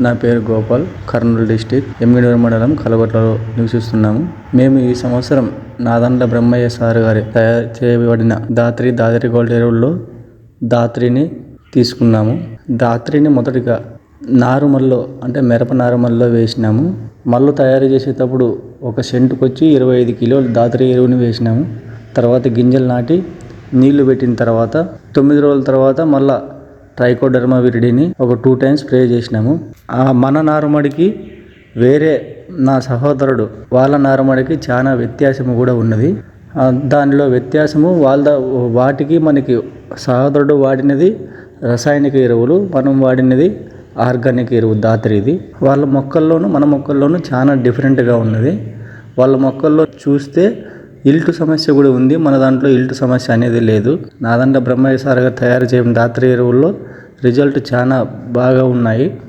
నా పేరు గోపాల్ కర్నూలు డిస్టిక్ ఎమ్మిడూరు మండలం కలగొట్లలో నివసిస్తున్నాము. మేము ఈ సంవత్సరం నాదండ్ల బ్రహ్మయ్య సార్ గారి తయారు చేయబడిన దాత్రి దాత్రి గోల్డ్ ఎరువుల్లో దాత్రిని తీసుకున్నాము. దాత్రిని మొదటిగా నారుమల్లో అంటే మిరప నారుమల్లో వేసినాము. మల్లు తయారు చేసేటప్పుడు ఒక సెంటుకు వచ్చి ఇరవై ఐదు కిలోలు దాత్రి ఎరువుని వేసినాము. తర్వాత గింజలు నాటి నీళ్ళు పెట్టిన తర్వాత తొమ్మిది రోజుల తర్వాత మళ్ళా ట్రైకోడర్మా విరిడిని ఒక టూ టైమ్స్ స్ప్రే చేసినాము. ఆ మన నారుమడికి వేరే నా సహోదరుడు వాళ్ళ నారుమడికి చాలా వ్యత్యాసము కూడా ఉన్నది. దానిలో వ్యత్యాసము వాళ్ళ వాటికి మనకి సహోదరుడు వాడినది రసాయనిక ఎరువులు మనం వాడినది ఆర్గానిక్ ఎరువు దాత్రిది వాళ్ళ మొక్కల్లోనూ మన మొక్కల్లోనూ చాలా డిఫరెంట్గా ఉన్నది. వాళ్ళ మొక్కల్లో చూస్తే ఇల్టు సమస్య కూడా ఉంది. మన దాంట్లో ఇల్టు సమస్య అనేది లేదు. నాదండ బ్రహ్మయ్య సార్ గారు తయారు చేయడం దాత్రి ఎరువుల్లో రిజల్ట్ చాలా బాగా ఉన్నాయి.